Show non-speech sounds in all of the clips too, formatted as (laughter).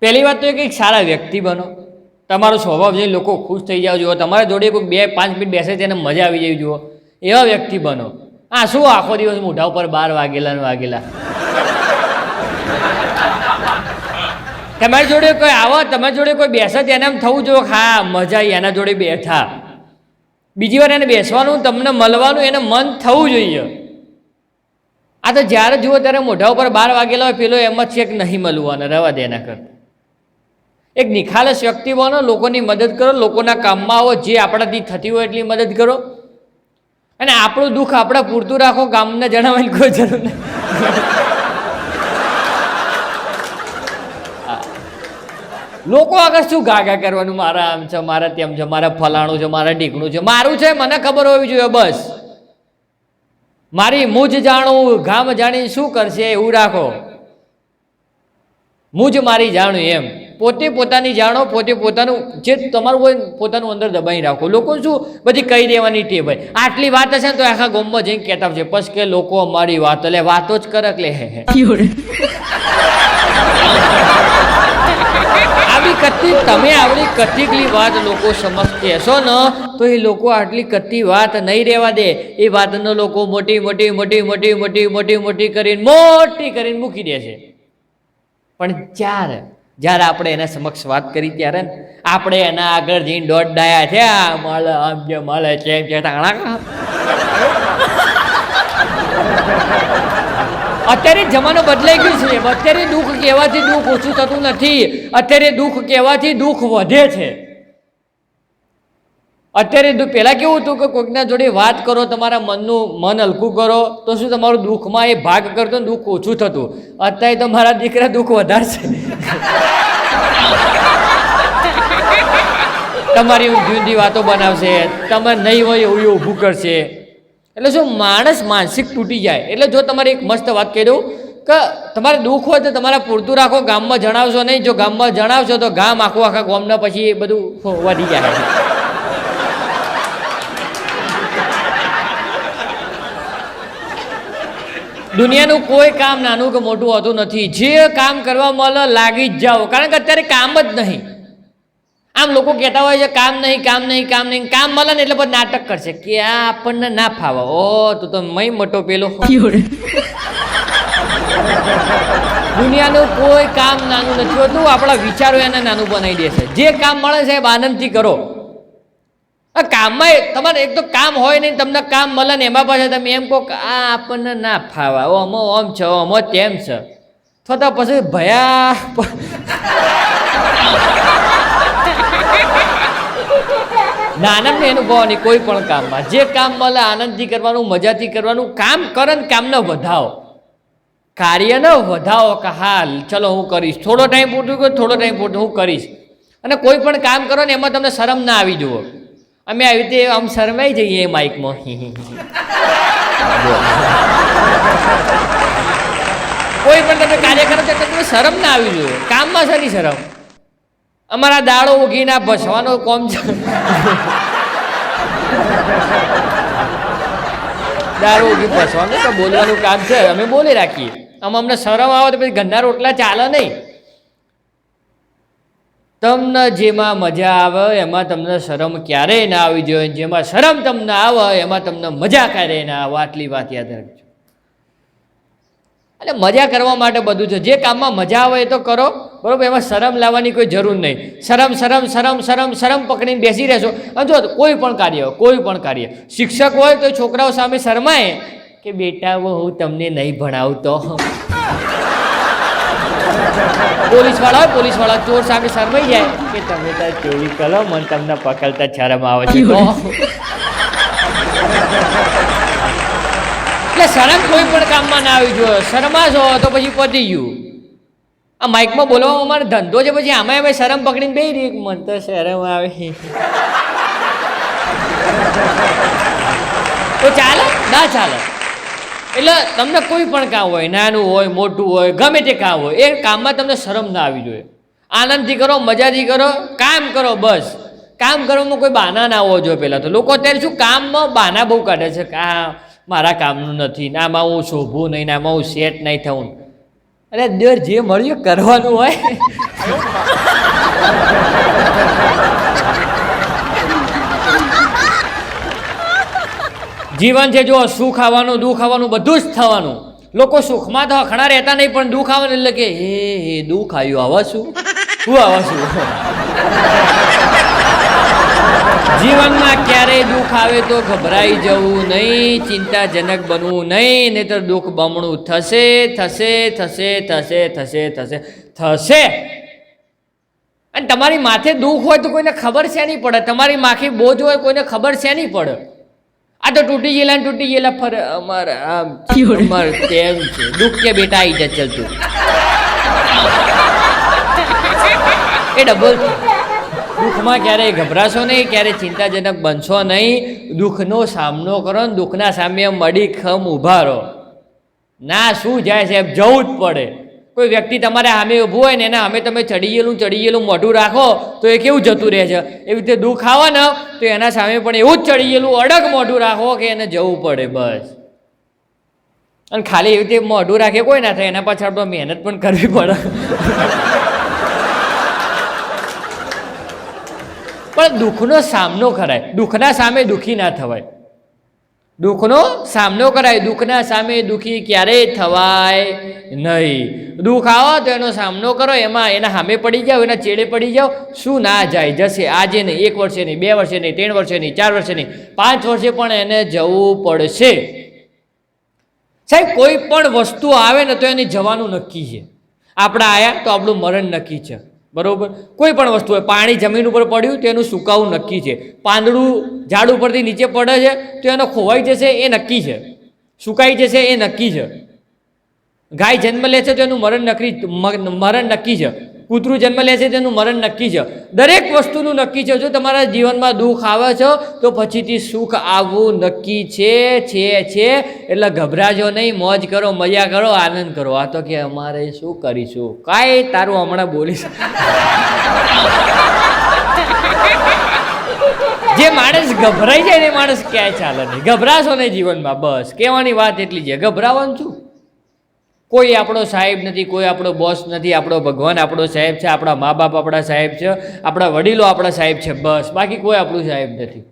પહેલી વાત તો એ કંઈક સારા વ્યક્તિ બનો. તમારો સ્વભાવ જોઈને લોકો ખુશ થઈ જાવ જુઓ. તમારા જોડે કોઈ બે, પાંચ મિનિટ બેસે તેને મજા આવી જાય, જુઓ. એવા વ્યક્તિ બનો. આ શું આખો દિવસ મોઢા ઉપર બાર વાગેલા ને વાગેલા? તમારી જોડે કોઈ આવો, તમારી જોડે કોઈ બેસે તેને એમ થવું જોઈએ, હા, મજા એના જોડે બેઠા. બીજી વાર એને બેસવાનું, તમને મળવાનું, એને મન થવું જોઈએ. આ તો જ્યારે જુઓ, ત્યારે મોઢા ઉપર બાર વાગેલા હોય, પેલો એમ જ છે કે નહીં મળવાનું રવા દે એના કરતા. એક નિખાલસ વ્યક્તિ બનો, લોકોની મદદ કરો, લોકોના કામમાં આવો, જે આપણાથી થતી હોય એટલી મદદ કરો. અને આપણું દુઃખ આપણે પૂરતું રાખો, ગામને જણાવવાની કોઈ જરૂર નહીં. લોકો આગળ શું ગાગા કરવાનું? મારા આમ છે, મારા તેમ છે, મારા ફલાણું છે, મારા ઢીકણું છે. મારું છે, મને ખબર હોવી જોઈએ, બસ. મારી મુજ જાણું, ગામ જાણી શું કરશે એવું રાખો. મુજ મારી જાણું એમ. પોતે પોતાની જાણો, પોતે પોતાનું, જે તમારું હોય પોતાનું અંદર દબાઈ રાખો. લોકો શું બધી કહી દેવાની ટેવ હોય. આટલી વાત હશે ને તો આખા ગોમમાં જઈને કહેતા છે પછી કે લોકો અમારી વાત એટલે વાતો જ કરક લે. હે આવી કતી તમે આવડી કતીકલી વાત લોકો સમજતી હશો ને, તો એ લોકો આટલી કતી વાત નહીં રહેવા દે. એ વાતનો લોકો મોટી મોટી મોટી મોટી મોટી મોટી મોટી કરીને મોટી કરીને મૂકી દે છે. પણ જ્યારે જ્યારે આપણે એના સમક્ષ વાત કરી ત્યારે આપણે એના આગળ જઈને દોઢ ડાયા છે, આ મળે આમ જે મળે છે એમ છે અત્યારે જમાનો બદલાઈ ગયો છે. અત્યારે દુઃખ કહેવાથી દુઃખ ઓછું થતું નથી. અત્યારે દુઃખ કહેવાથી દુઃખ વધે છે. અત્યારે પહેલાં કેવું હતું કે કોઈકના જોડે વાત કરો, તમારા મનનું મન હલકું કરો, તો શું તમારું દુઃખમાં એ ભાગ કરતો ને દુઃખ ઓછું થતું? અત્યારે તો મારા દીકરા દુઃખ વધારશે. તમારી ઊંધી વાતો બનાવશે, તમે નહીં હોય એવું ઊભું કરશે. એટલે શું માણસ માનસિક તૂટી જાય? એટલે જો તમારે એક મસ્ત વાત કહી દઉં કે તમારે દુઃખ હોય તો તમારે પૂરતું રાખો, ગામમાં જણાવશો નહીં. જો ગામમાં જણાવશો તો ગામ આખું આખા ગામના પછી એ બધું વધી જાય. દુનિયાનું કોઈ કામ નાનું કે મોટું હોતું નથી. જે કામ કરવા મળે લાગી જ જાઓ. કારણ કે અત્યારે કામ જ નહીં. આમ લોકો કહેતા હોય છે, કામ નહીં કામ નહીં કામ નહીં. કામ મળે ને એટલે પછી નાટક કરશે. કે આ આપણને ના ફાવે. ઓ, તું તો મય મોટો પેલો દુનિયાનું કોઈ કામ નાનું નથી હોતું. આપણા વિચારો એને નાનું બનાવી દેશે. જે કામ મળે છે એ આનંદથી કરો. કામમાં તમારે એક તો કામ હોય નહીં, તમને કામ મળે ને એમાં પાછા તમે એમ કહો કે આ આપણને ના ફાવા. ઓ અમો, ઓમ છે ઓ અમો, તેમ છે. થતા પછી ભયા આનંદ નહીં અનુભવવાની કોઈ પણ કામમાં. જે કામ મળે, આનંદથી કરવાનું, મજાથી કરવાનું, કામ કરે ને કામને વધાવો. કાર્યને વધાવો કે હાલ, ચલો હું કરીશ. થોડો ટાઈમ પૂરતું કે થોડો ટાઈમ પૂરતું હું કરીશ. અને કોઈ પણ કામ કરો ને, એમાં તમને શરમ ના આવી જુઓ. અમે આવી રીતે આમ શરમાઈ જઈએ માઇકમાં. કોઈ પણ તમે કાર્ય કરો તો તમે શરમ ના આવી જોઈએ. કામમાં શરી શરમ? અમારા દાડો ઉગીના ભસવાનો કોમ છે. દાડો ઉગી ભસવાનું તો બોલવાનું કામ છે. અમે બોલી રાખીએ. આમ અમને શરમ આવે તો પછી ઘરના રોટલા ચાલે નહીં. તમને જેમાં મજા આવે, એમાં તમને શરમ ક્યારેય ના આવી જોઈએ જેમાં શરમ તમને આવે, એમાં તમને મજા ક્યારેય ના આવે, આટલી વાત યાદ રાખજો. એટલે મજા કરવા માટે બધું છે. જે કામમાં મજા આવે એ તો કરો, બરોબર? એમાં શરમ લાવવાની કોઈ જરૂર નહીં. શરમ શરમ શરમ શરમ શરમ પકડીને બેસી રહેશો. અને જો કોઈ પણ કાર્ય હોય કોઈ પણ કાર્ય, શિક્ષક હોય તો છોકરાઓ સામે શરમાય કે, બેટા હું તમને નહીં ભણાવતો. પોલીસવાળા હોય પોલીસ ચોર સામે શરમાઈ જાય. કે તમે તો ચોરી કરો મને તમને પકડતા શરમ આવે છે. તો એટલે શરમ કોઈ પણ કામમાં ના આવી જોઈએ. શરમાશો તો પછી પતી ગયું. આ માઇકમાં બોલવામાં અમારો ધંધો છે પછી આમાં અમે શરમ પકડીને બેહી રહી મન તો શરમ આવે. તો ચાલે? ના ચાલે. એટલે તમને કોઈ પણ કામ હોય, નાનું હોય, મોટું હોય, ગમે તે કામ હોય, એ કામમાં તમને શરમ ના આવી જોઈએ. આનંદથી કરો, મજાથી કરો, કામ કરો બસ. કામ કરવામાં કોઈ બહાના ના હોવો જોઈએ પહેલાં તો. લોકો અત્યારે શું કામમાં બહાના બહુ કાઢે છે કે મારા કામનું નથી નામાં હું શોભું નહીં, ના આમાં હું સેટ નહીં થવું અરે, દર જે મળ્યું કરવાનું હોય. (laughs) જીવન છે જો સુખ આવવાનું, દુઃખ આવવાનું, બધું જ થવાનું. લોકો સુખમાં તો ખણા રહેતા નહીં, પણ દુઃખ આવે એટલે કે, હે હે, દુઃખ આવ્યું, આવા શું? શું આવા શું? જીવનમાં ક્યારેય દુઃખ આવે તો ગભરાઈ જવું નહીં, ચિંતાજનક બનવું નહીં, નહીતર દુઃખ બમણું થશે થશે થશે થશે થશે થશે થશે. અને તમારી માથે દુઃખ હોય તો કોઈને ખબર છે નહીં પડે? તમારી માખી બોજ હોય, કોઈને ખબર છે નહીં પડે? આ તો તૂટી ગયેલા તૂટી ગયેલા ફર અમાર આમ અમાર તેમ છે. દુઃખ કે બેટા આવી જા ચલ તું. એ ડબલ દુઃખમાં ક્યારેય ગભરાશો નહીં ક્યારેય ચિંતાજનક બનશો નહીં. દુઃખનો સામનો કરો ને દુઃખના સામે મડી ખમ ઊભા રહો. ના શું જાય સાહેબ જવું જ પડે. કોઈ વ્યક્તિ તમારે સામે ઊભું હોય ને એના સામે તમે ચડી ગયેલું ચડી ગયેલું મોઢું રાખો, તો એ કેવું જતું રહે છે? એવી રીતે દુઃખ આવે ને, તો એના સામે પણ એવું જ ચડી ગયેલું અડગ મોઢું રાખો કે એને જવું પડે બસ. અને ખાલી એવી રીતે મોઢું રાખે કોઈ ના થાય, એના પાછળ તો મહેનત પણ કરવી પડે. પણ દુઃખનો સામનો કરાય. દુઃખના સામે દુઃખી ના થવાય. દુઃખનો સામનો કરાય. દુઃખના સામે દુઃખી ક્યારેય થવાય નહીં. દુઃખ આવો, તો એનો સામનો કરો. એમાં એના સામે પડી જાઓ, એના ચેડે પડી જાઓ. શું ના જાય, જશે. આજે નહીં, એક વર્ષે નહીં, બે વર્ષે નહીં, ત્રણ વર્ષે નહીં, ચાર વર્ષે નહીં, પાંચ વર્ષે પણ એને જવું પડશે. સાહેબ, કોઈ પણ વસ્તુ આવે ને તો એને જવાનું નક્કી છે. આપણા આયા તો આપણું મરણ નક્કી છે. બરોબર? કોઈ પણ વસ્તુ હોય, પાણી જમીન ઉપર પડ્યું, તો એનું સુકાવું નક્કી છે. પાંદડું ઝાડ ઉપરથી નીચે પડે છે, તો એનો ખોવાઈ જશે, એ નક્કી છે. સુકાઈ જશે, એ નક્કી છે. ગાય જન્મ લે છે, તો એનું મરણ નક્કી મરણ નક્કી છે. કૂતરું જન્મ લે છે, તેનું મરણ નક્કી છે. દરેક વસ્તુનું નક્કી છે. જો તમારા જીવનમાં દુઃખ આવે છે, તો પછીથી સુખ આવવું નક્કી છે છે છે. એટલે ગભરાજો નહીં, મોજ કરો, મજા કરો, આનંદ કરો. આ તો કે અમારે શું કરીશું? કાંઈ તારું હમણાં બોલીશ. જે માણસ ગભરાઈ જાય ને માણસ ક્યાંય ચાલે નહીં. ગભરાશો નહીં જીવનમાં, બસ. કહેવાની વાત એટલી છે. ગભરાવાનું શું? કોઈ આપણો સાહેબ નથી, કોઈ આપણો બોસ નથી, આપણો ભગવાન આપણો સાહેબ છે, આપણા મા બાપ આપણા સાહેબ છે, આપણા વડીલો આપણા સાહેબ છે, બસ. બાકી કોઈ આપણું સાહેબ નથી.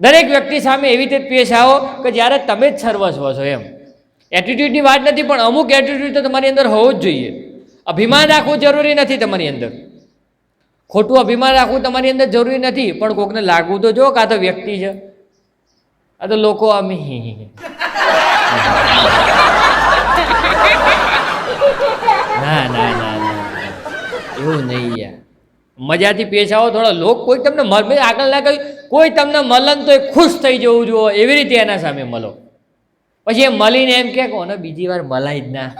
દરેક વ્યક્તિ સામે એવી રીતે પેશ આવો કે જ્યારે તમે જ સર્વસ્વ છો એમ. એટીટ્યૂડની વાત નથી, પણ અમુક એટીટ્યૂડ તો તમારી અંદર હોવું જ જોઈએ. અભિમાન રાખવું જરૂરી નથી તમારી અંદર. ખોટું અભિમાન રાખવું તમારી અંદર જરૂરી નથી, પણ કોકને લાગવું તો જો કાં તો વ્યક્તિ છે. આ તો લોકો આમ હી હી હી. ના ના ના ના એવું નહીં યાર. મજાથી પેશ આવો, થોડા લોક કોઈ તમને મેં આગળ કહ્યું, કોઈ તમને મલન તો એ ખુશ થઈ જવું જુઓ, એવી રીતે એના સામે મળો પછી એ મળીને એમ કે કોને બીજી વાર મલાય જ ના.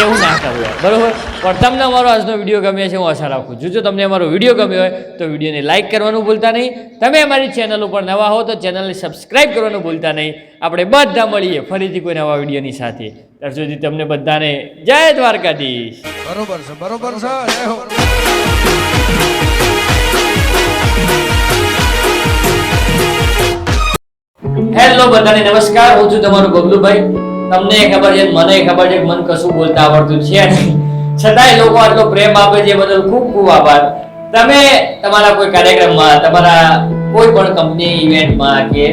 એવું ના કરવું બરોબર? પણ તમને અમારો આજનો વીડિયો ગમ્યો છે હું આશા રાખું છું. જો તમને અમારો વીડિયો ગમ્યો હોય તો વિડીયોને લાઇક કરવાનું ભૂલતા નહીં. તમે અમારી ચેનલ ઉપર નવા હો તો ચેનલને સબસ્ક્રાઇબ કરવાનું ભૂલતા નહીં. આપણે બધા મળીએ ફરીથી કોઈ નવા વિડીયોની સાથે. ત્યાર સુધી તમને બધાને જય દ્વારકાધીશ. બરોબર છે બરોબર છે હેલો બધાને નમસ્કાર. હું છું તમારું બબલુભાઈ તમને ખબર છે મને ખબર છે મન કશું બોલતા આવડતું છે નહીં. છતાંય લોકો આટલો પ્રેમ આપે છે બદલ ખૂબ ખૂબ આભાર. તમે તમારા કોઈ કાર્યક્રમમાં, તમારા કોઈ પણ કંપની ઇવેન્ટમાં કે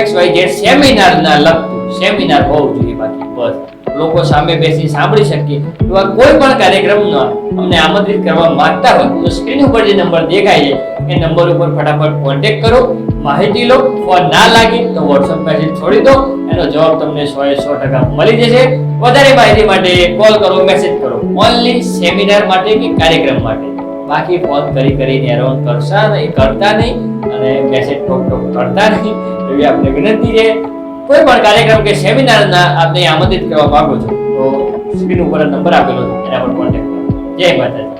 એક્સ વાય ઝેડ સેમિનારના લગતું સેમિનાર હોવું જોઈએ બાકી, બસ. લોકો સામે બેસી સાંભળી શકીએ એવા કોઈ પણ કાર્યક્રમમાં અમને આમંત્રિત કરવા માંગતા હોય તો સ્ક્રીન ઉપર જે નંબર દેખાય છે, એ નંબર ઉપર ફટાફટ કોન્ટેક કરો. માહિતી લો. ફોન ના લાગે તો વોટ્સઅપ મેસેજ છોડી દો. એનો જવાબ તમને સો એ સો ટકા મળી જશે. વધારે માહિતી માટે કોલ કરો મેસેજ કરો. ઓનલી સેમિનાર માટે કે કાર્યક્રમ માટે. બાકી ફોન કરી કરીને હેરાન કરશા નહીં, કરતા નહીં અને મેસેજ ટોક ટોક કરતા નહીં. એવી આપણે વિનંતી છે. કોઈ પણ કાર્યક્રમ કે સેમિનારના આપને આમંત્રિત કરવા માંગો છો, તો સ્ક્રીન ઉપર નંબર આપેલો છે, એના પર કોન્ટેક્ટ જય માતાજી.